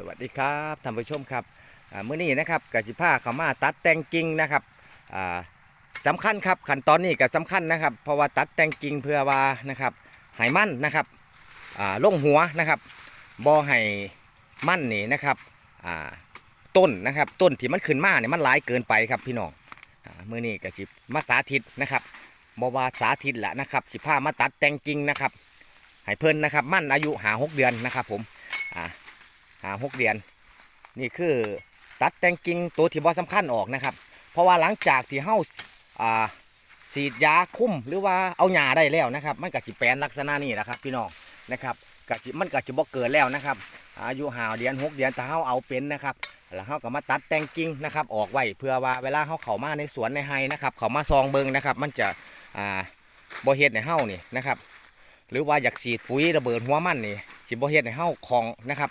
สวัสดีครับท่านผู้ชมครับอ่ามื้อนี้นะครับกสิภาเขามาตัดแต่งกิ่งนะครับอ่าสำคัญครับขั้นตอนนี้ก็สำคัญนะครับ เพราะว่าตัดแต่งกิ่งเพื่อว่านะครับให้มั่นนะครับอ่าลงหัวนะครับบ่ให้มั่นนี่นะครับต้นนะครับต้นที่มันขึ้นมาเนี่ยมันหลายเกินไปครับพี่น้องอ่ามื้อนี้ก็สิมาสาธิตนะครับบ่ว่าสาธิตแหละนะครับสิพามาตัดแต่งกิ่งนะครับให้เพิ่นนะครับ มั่นอายุหาหกเดือนนะครับผมอ่า หาหกเดือน นี่คือตัดแต่งกิ่งตัวที่บ่สำคัญออกนะครับ เพราะว่าหลังจากที่เฮาอ่าฉีดยาคุ้มหรือว่าเอาหญ้าได้แล้วนะครับ มันก็สิแปลนลักษณะนี้แหละครับพี่น้องนะครับก็สิมันก็สิบ่เกิดแล้วนะครับ อายุหาเดือนหกเดือนถ้าเฮาเอาเป็นนะครับแล้วเฮาก็มาตัดแต่งกิ่งนะครับ ออกไว้เพื่อว่าเวลาเฮาเข้ามาในสวนในไฮนะครับ เข้ามาซองเบิงนะครับ มันจะอ่าบ่เฮ็ดให้เฮานี่นะครับ หรือว่าอยากฉีดปุ๋ยระเบิดหัวมันนี่สิบ่เฮ็ดให้เฮาของนะครับ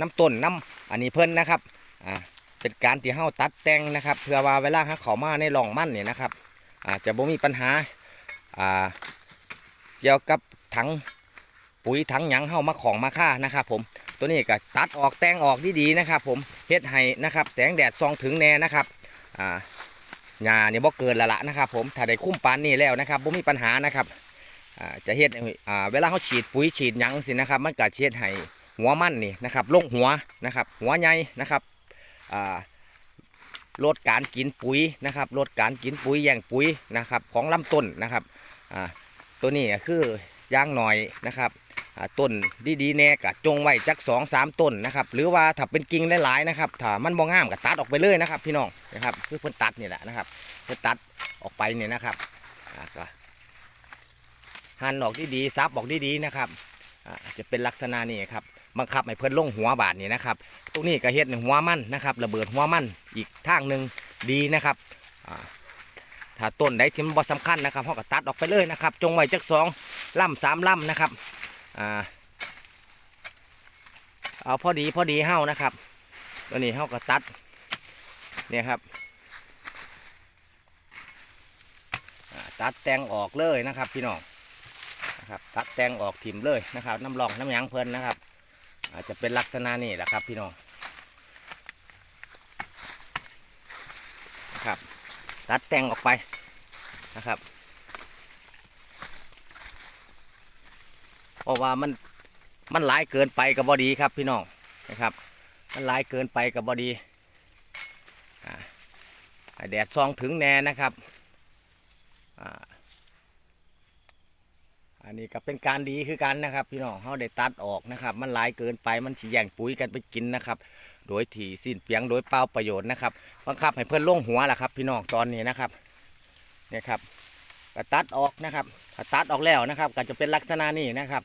น้ำต้นน้ำอันนี้เพิ่นนะครับอ่าเป็นการที่เฮาตัดแต่งนะครับ เพื่อว่าเวลาเฮาเข้ามาในร่องมั่นเนี่ยนะครับอาจะบ่มีปัญหาอ่าเกี่ยวกับถังปุ๋ยถังหยังเฮามาของมาค่านะครับ ผมตัวนี้ก็ตัดออกแต่งออกดีๆนะครับ ผมเฮ็ดให้นะครับ แสงแดดส่องถึงแน่นะครับอ่าหญ้าเนี่ยบ่เกินละละนะครับ ผมถ้าได้คุ้มปานนี้แล้วนะครับบ่มีปัญหานะครับอ่าจะเฮ็ดอ่าเวลาเขาฉีดปุ๋ยฉีดหยังสินะครับ มันก็เฮ็ดให้ หัวมันนี่นะครับลงหัวนะครับ หัวใหญ่นะครับลดการกินปุ๋ยนะครับลดการกินปุ๋ยแย่งปุ๋ยนะครับของลำต้นนะครับตัวนี้คือย่างหน่อยนะครับต้นดีๆแน่กะจงไว้จักสองสามต้นนะครับ หรือว่าถ้าเป็นกิ่งหลายๆนะครับถ้ามันบ่งามก็ตัดออกไปเลยนะครับ พี่น้องนะครับคือเพิ่นตัดนี่แหละนะครับเพิ่นตัดออกไปเนี่ยนะครับก็หั่นออกดีๆซับออกดีๆนะครับจะเป็นลักษณะนี้ครับ บังคับให้เพิ่นลงหัวบาดนี่นะครับตรงนี้ก็เฮ็ดห้หัวมันนะครับ ระเบิดหัวมันอีกทางหนึ่งดีนะครับอ่าถ้าต้นใดที่มันบ่สำคัญนะครับเขาก็ตัดออกไปเลยนะครับ จงไว้จักสองล่ำสามล่ำนะครับอ่าเอาพอดีพอดีเฮ้านะครับตัวนี้เฮ้าก็ตัดเนี่ยครับตัดแตงออกเลยนะครับพี่น้องนะครับตัดแตงออกถิ่มเลยนะครับน้ำรองน้ำยางเพลินนะครับ อาจจะเป็นลักษณะนี้แหละครับพี่น้องนะครับ ตัดแต่งออกไปนะครับ เพราะว่ามันมันหลายเกินไปกับบอดีครับพี่น้องนะครับ มันหลายเกินไปกับบอดีอ่าแดดซองถึงแน่นะครับอ่า อันนี้ก็เป็นการดีคือกันนะครับ พี่น้องเขาได้ตัดออกนะครับ มันหลายเกินไปมันสิแย่งปุ๋ยกันไปกินนะครับ โดยที่สิ้นเปียงโดยเปล่าประโยชน์นะครับบังคับให้เพื่อนลงหัวแหละครับ พี่น้องตอนนี้นะครับเนี่ยครับก็ตัดออกนะครับตัดออกแล้วนะครับ ก็จะเป็นลักษณะนี้นะครับ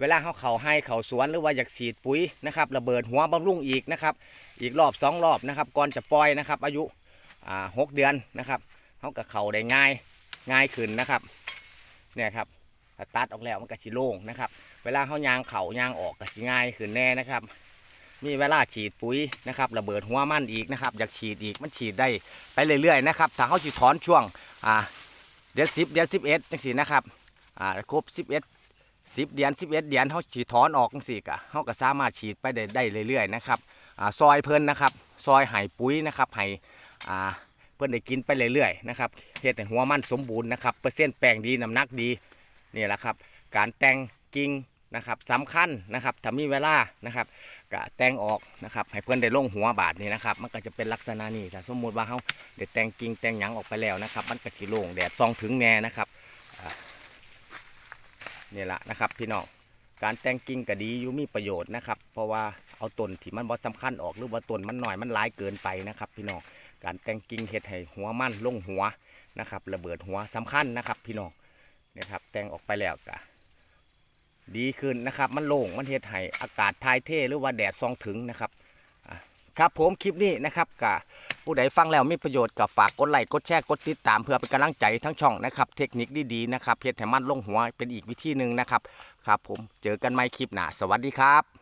เวลาเขาเขาให้เขาสวนหรือว่าอยากฉีดปุ๋ยนะครับระเบิดหัวบำรุงอีกนะครับอีกรอบสองรอบนะครับก่อนจะปล่อยนะครับ อายุหกเดือนนะครับเขากับเขาได้ง่ายง่ายขึ้นนะครับ เนี่ยครับถ้าตัดออกแล้วมันก็สิโล่งนะครับ เวลาเขายางเขายางออกก็สิง่ายขึ้นแน่นะครับมีเวลาฉีดปุ๋ยนะครับระเบิดหัวมันอีกนะครับอยากฉีดอีกมันฉีดได้ไปเรื่อยๆนะครับถ้าเขาฉีดถอนช่วงอ่าเดือนสิบเดือนสิบเอ็ดจังสีนะครับอ่าครบสิบเอ็ดสิบเดือนสิบเอ็ดเดือนเขาฉีดถอนออกจังสีกะเขาก็สามารถฉีดไปได้ได้เรื่อยๆนะครับอ่าซอยเพิ่นนะครับ ซอยไห้ปุ๋ยนะครับไห้อ่า เพื่อนได้กินไปเรื่อยๆนะครับเฮ็ดหัวมันสมบูรณ์นะครับเปอร์เซ็นต์แป้งดีน้ำหนักดีนี่แหละครับการแต่งกิ่งนะครับสำคัญนะครับถ้ามีเวลานะครับก็แต่งออกนะครับให้เพื่อนได้ลงหัวบาทนี่นะครับมันก็จะเป็นลักษณะนี้ถ้าสมมติว่าเขาได้แต่งกิ่งแต่งหยังออกไปแล้วนะครับมันก็สิโล่งแดดส่องถึงแน่นะครับนี่แหละนะครับพี่น้องการแต่งกิ่งก็ดีอยู่มีประโยชน์นะครับ เพราะว่าเอาต้นที่มันบ่สำคัญออกหรือว่าต้นมันหน่อยมันหลายเกินไปนะครับ พี่น้อง การแต่งกิ่งเห็ดให้หัวมันลงหัวนะครับ ระเบิดหัวสำคัญนะครับ พี่น้องนะครับ แต่งออกไปแล้วก็ดีขึ้นนะครับ มันโล่งมันเห็ดให้อากาศทายเทหรือว่าแดดซองถึงนะครับครับผมคลิปนี้นะครับกับผู้ใดฟังแล้วมีประโยชน์กับฝากกดไลค์กดแชร์กดติดตามเพื่อเป็นกำลังใจทั้งช่องนะครับ เทคนิคดีๆนะครับเห็ดให้มันลงหัวเป็นอีกวิธีหนึ่งนะครับ ครับผมเจอกันใหม่คลิปหน้าสวัสดีครับ